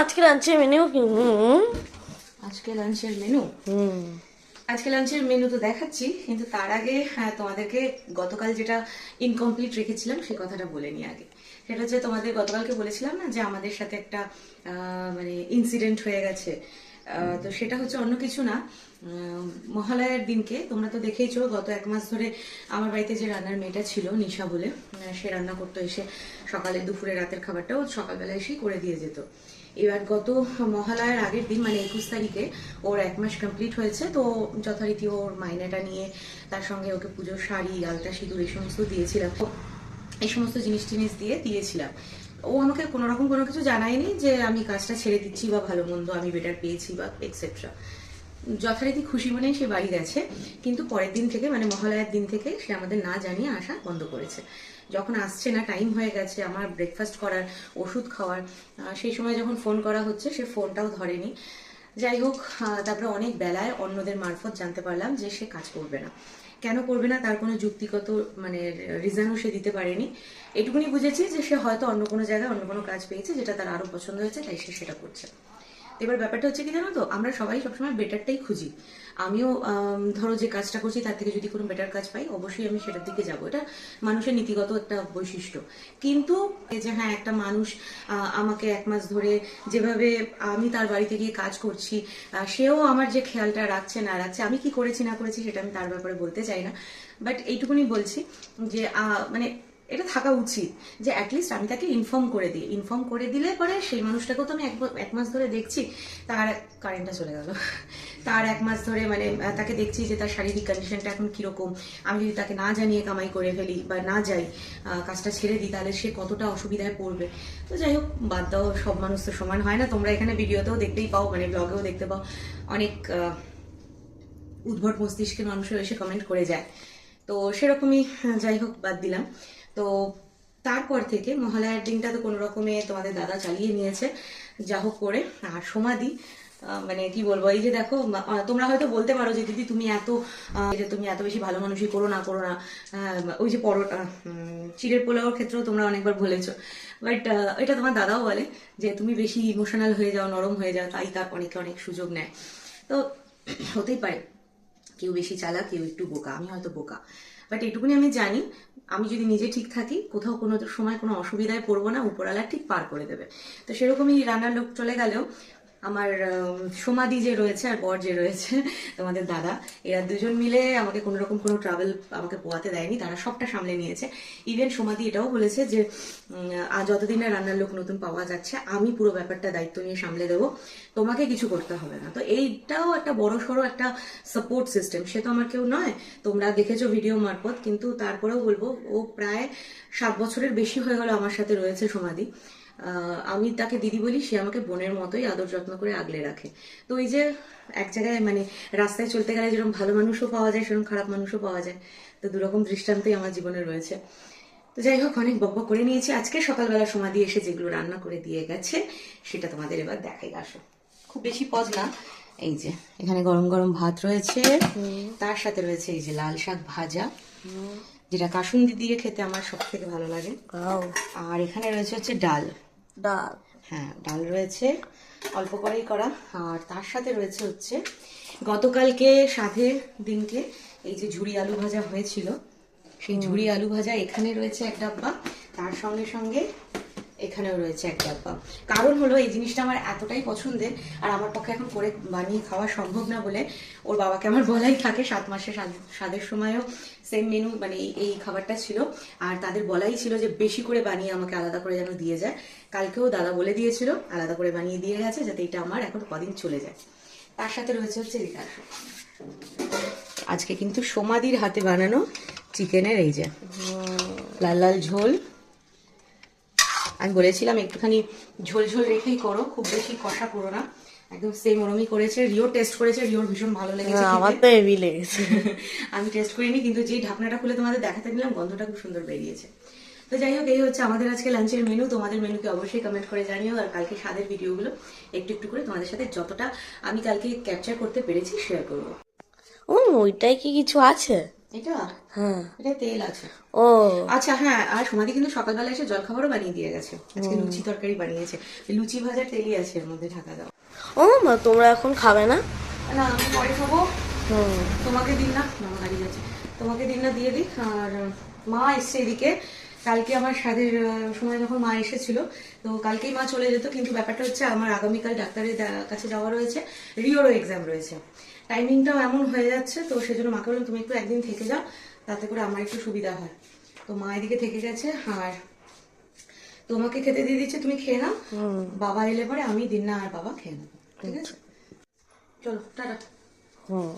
আজকে লাঞ্চের মেনু কি? আজকে লাঞ্চের মেনু হুম। আজকে লাঞ্চের মেনু তো দেখাচ্ছি কিন্তু তার আগে হ্যাঁ তোমাদেরকে গতকাল যেটা ইনকমপ্লিট রেখেছিলাম সেই কথাটা বলে নিই আগে। সেটা হচ্ছে তোমাদের গতকালকে বলেছিলাম না যে আমাদের সাথে একটা মানে ইনসিডেন্ট হয়ে গেছে। তো সেটা হচ্ছে অন্য কিছু না। মহালয়ার দিনকে তোমরা তো দেখেইছো গত এক মাস ধরে আমার বাড়িতে যে রান্নার মেয়েটা ছিল নিশা বলে সে রান্না করতো এসে সকালে দুপুরে রাতের খাবারটাও সকালবেলা এসেই করে দিয়ে যেত। এবার গত মহালয়ার আগের দিন মানে একুশ তারিখে, ওর এক মাস কমপ্লিট হয়েছে, তো যথারীতি ওর মাইনাটা নিয়ে তার সঙ্গে ওকে পুজোর শাড়ি, আলতা সিঁদুর এই সমস্ত দিয়েছিলাম। এই সমস্ত জিনিস টিনিস দিয়ে দিয়েছিলাম। ও আমাকে কোনোরকম কোনো কিছু জানায়নি যে আমি কাজটা ছেড়ে দিচ্ছি বা ভালো মন্দ আমি বেটার পেয়েছি বা এক্সেট্রা যথারীতি খুশি মনেই সে বাড়ি গেছে কিন্তু পরের দিন থেকে মানে মহালয়ার দিন থেকে, সে আমাদের না জানিয়ে আসা বন্ধ করেছে। যখন আসছে না টাইম হয়ে গেছে, আমার ব্রেকফাস্ট করার, ওষুধ খাওয়ার সেই সময় যখন ফোন করা হচ্ছে, সে ফোনটাও ধরেনি। যাই হোক তারপরে অনেক বেলায় অন্যদের মারফত জানতে পারলাম যে সে কাজ করবে না। কেন করবে না, তার কোনো যুক্তিগত মানে রিজনও সে দিতে পারেনি। এটুকুনি বুঝেছি যে সে হয়তো অন্য কোনো জায়গায় অন্য কোনো কাজ পেয়েছে, যেটা তার আরও পছন্দ হয়েছে, তাই সে সেটা করছে। এবার ব্যাপারটা হচ্ছে কি জানো তো? আমরা সবাই সবসময় বেটারটাই খুঁজি। আমিও ধরো যে কাজটা করছি, তার থেকে যদি কোনো বেটার কাজ পাই, অবশ্যই আমি সেটার দিকে যাব। এটা মানুষের নীতিগত একটা বৈশিষ্ট্য। কিন্তু যে হ্যাঁ একটা মানুষ আমাকে এক মাস ধরে যেভাবে আমি তার বাড়িতে গিয়ে কাজ করছি সেও আমার যে খেয়ালটা রাখছে না রাখছে, আমি কি করেছি না করেছি সেটা আমি তার ব্যাপারে বলতে চাই না। বাট এইটুকুনি বলছি যে মানে এটা থাকা উচিত যে অ্যাটলিস্ট আমি তাকে ইনফর্ম করে দিই। ইনফর্ম করে দিলে পরে সেই মানুষটাকেও তো আমি এক মাস ধরে দেখছি, তার কারেন্টটা চলে গেল। তার এক মাস ধরে মানে তাকে দেখছি যে তার শারীরিক কন্ডিশনটা এখন কীরকম। আমি যদি তাকে না জানিয়ে কামাই করে ফেলি বা না যাই কাজটা ছেড়ে দিই, তাহলে সে কতটা অসুবিধায় পড়বে? তো যাই হোক, বাদ দাও, সব মানুষ তো সমান হয় না। তোমরা এখানে ভিডিওতেও দেখতেই পাও মানে ব্লগেও দেখতে পাও। অনেক উদ্ভট মস্তিষ্কের মানুষও এসে কমেন্ট করে যায়। তো সেরকমই যাই হোক, বাদ দিলাম। তো তারপর থেকে মহালয়ার দিনটা তো কোনো রকমে তোমাদের দাদা চালিয়ে নিয়েছে, যা হোক করে। আর সমাধি মানে কি বলব, এই যে দেখো তোমরা হয়তো বলতে পারো যে, দিদি, তুমি এত যে তুমি এত বেশি ভালো মানুষই করো না করো না। ওই যে পরোটা চিড়ের পোলাওর ক্ষেত্রেও তোমরা অনেকবার বলেছ। বাট এটা তোমার দাদাও বলে যে, তুমি বেশি ইমোশনাল হয়ে যাও, নরম হয়ে যাও। তাই তার অনেকে অনেক সুযোগ নেয়। তো, হতেই পারে। কেউ বেশি চালা কেউ একটু বোকা, আমি হয়তো বোকা। বাট এটুকুনি আমি জানি, আমি যদি নিজে ঠিক থাকি, কোথাও কোনো সময় কোনো অসুবিধায় পড়ব না, উপরওয়ালা ঠিক পার করে দেবে। তো সেরকমই রান্নার লোক চলে গেলেও আমার সমাধি যে রয়েছে আর বর যে রয়েছে তোমাদের দাদা এরা দুজন মিলে আমাকে কোনো রকম কোনো ট্রাভেল আমাকে পোয়াতে দেয়নি তারা সবটা সামলে নিয়েছে। ইভেন সমাধি এটাও বলেছে যে যতদিন না রান্নার লোক নতুন পাওয়া যাচ্ছে আমি পুরো ব্যাপারটা দায়িত্ব নিয়ে সামলে দেবো তোমাকে কিছু করতে হবে না। তো এইটাও একটা বড় সড়ো একটা সাপোর্ট সিস্টেম সে তো আমার কেউ নয় তোমরা দেখেছ ভিডিও মারফত কিন্তু তারপরেও বলব ও প্রায় সাত বছরের বেশি হয়ে গেল আমার সাথে রয়েছে আহ, আমি তাকে দিদি বলি সে আমাকে বোনের মতোই আদর যত্ন করে আগলে রাখে। তো এই যে এক জায়গায় মানে রাস্তায় চলতে গেলে যেরকম ভালো মানুষও পাওয়া যায় সেরকম খারাপ মানুষও পাওয়া যায়। তো দুরকম দৃষ্টান্তই আমার জীবনে রয়েছে। তো যাই হোক অনেক বকবক করে নিয়েছি। আজকে সকালবেলা সমাধি এসে যেগুলো রান্না করে দিয়ে গেছে সেটা তোমাদের এবার দেখাই। আসো। খুব বেশি পজ না। এই যে এখানে গরম গরম ভাত রয়েছে। তার সাথে রয়েছে এই যে লাল শাক ভাজা। যেটা কাসুন্দি দিয়ে খেতে আমার সব থেকে ভালো লাগে। আর এখানে রয়েছে হচ্ছে ডাল। ডাল। হ্যাঁ ডাল রয়েছে। অল্প করেই করা। আর তার সাথে রয়েছে হচ্ছে গতকালকে সাথে দিনকে এই যে ঝুড়ি আলু ভাজা হয়েছিল সেই ঝুড়ি আলু ভাজা এখানে রয়েছে এক ডাব্বা। তার সঙ্গে সঙ্গে এখানেও রয়েছে এক ডাব্বা কারণ হলো এই জিনিসটা আমার এতটাই পছন্দের আর আমার পক্ষে এখন করে বানিয়ে খাওয়া সম্ভব না বলে ওর বাবাকে আমার বলাই থাকে। সাত মাসে স্বাদ- স্বাদের সময়ও সেম মেনু মানে এই- খাবারটা ছিল। আর তাদের বলাই ছিল যে বেশি করে বানিয়ে আমাকে আলাদা করে যেন দিয়ে যায়। কালকেও দাদা বলে দিয়েছিল আলাদা করে বানিয়ে দিয়ে গেছে যাতে এটা আমার এখন কদিন চলে যায়। তার সাথে রয়েছে হচ্ছে আসো। আজকে কিন্তু সমাধির হাতে বানানো চিকেনের এই যে লাল লাল ঝোল আমি বলেছিলাম একটুখানি ঝোল ঝোল রেখেই করো খুব বেশি কষা করো না। একদম সেম ওরমই করেছে। রিও টেস্ট করেছে রিওর ভীষণ ভালো লেগেছে হ্যাঁ, আমার তো হেভি লেগেছে। আমি টেস্ট করিনি কিন্তু যে ঢাকনাটা খুলে তোমাদের দেখাতে দিলাম গন্ধটা খুব সুন্দর বেরিয়েছে। তো যাই হোক এই হচ্ছে আমাদের আজকে লাঞ্চের মেনু তোমাদের মেনুকে অবশ্যই কমেন্ট করে জানিও আর কালকে স্বাদের ভিডিওগুলো একটু একটু করে তোমাদের সাথে যতটা আমি কালকে ক্যাপচার করতে পেরেছি শেয়ার করব। ও ওইটাই কি কিছু আছে? এটা? হ্যাঁ। এটা তেল আছে। ও। আচ্ছা হ্যাঁ আর সোমাদি কিন্তু সকালবেলা এসে জলখাবারও বানিয়ে দিয়ে গেছে। আজকে লুচি তরকারি বানিয়েছে। লুচি ভাজার তেলই আছে এর মধ্যে ঢাকা দাও ও মা তোমরা এখন খাবে না? না আমি পরে খাব। তোমাকে দিন না মামা গাড়ি যাচ্ছে। তোমাকে দিন না দিয়ে দিই। আর মা এসছে এদিকে। কালকে আমার আহ, সময় যখন মা এসেছিল তো কালকেই মা চলে যেত কিন্তু ব্যাপারটা হচ্ছে আমার আগামীকাল ডাক্তারের কাছে যাওয়া রয়েছে রিওরও এক্সাম রয়েছে। টাইমিংটাও এমন হয়ে যাচ্ছে তো সেজন্য মাকে বললাম তুমি একটু একদিন থেকে যাও তাতে করে আমার একটু সুবিধা হয়। তো মা এদিকে থেকে গেছে আর তোমাকে খেতে দিয়ে দিচ্ছে তুমি খেয়ে নাও। বাবা এলে পরে আমি দিন না আর বাবা খেয়ে নেব ঠিক আছে? চলো টাটা। হুম।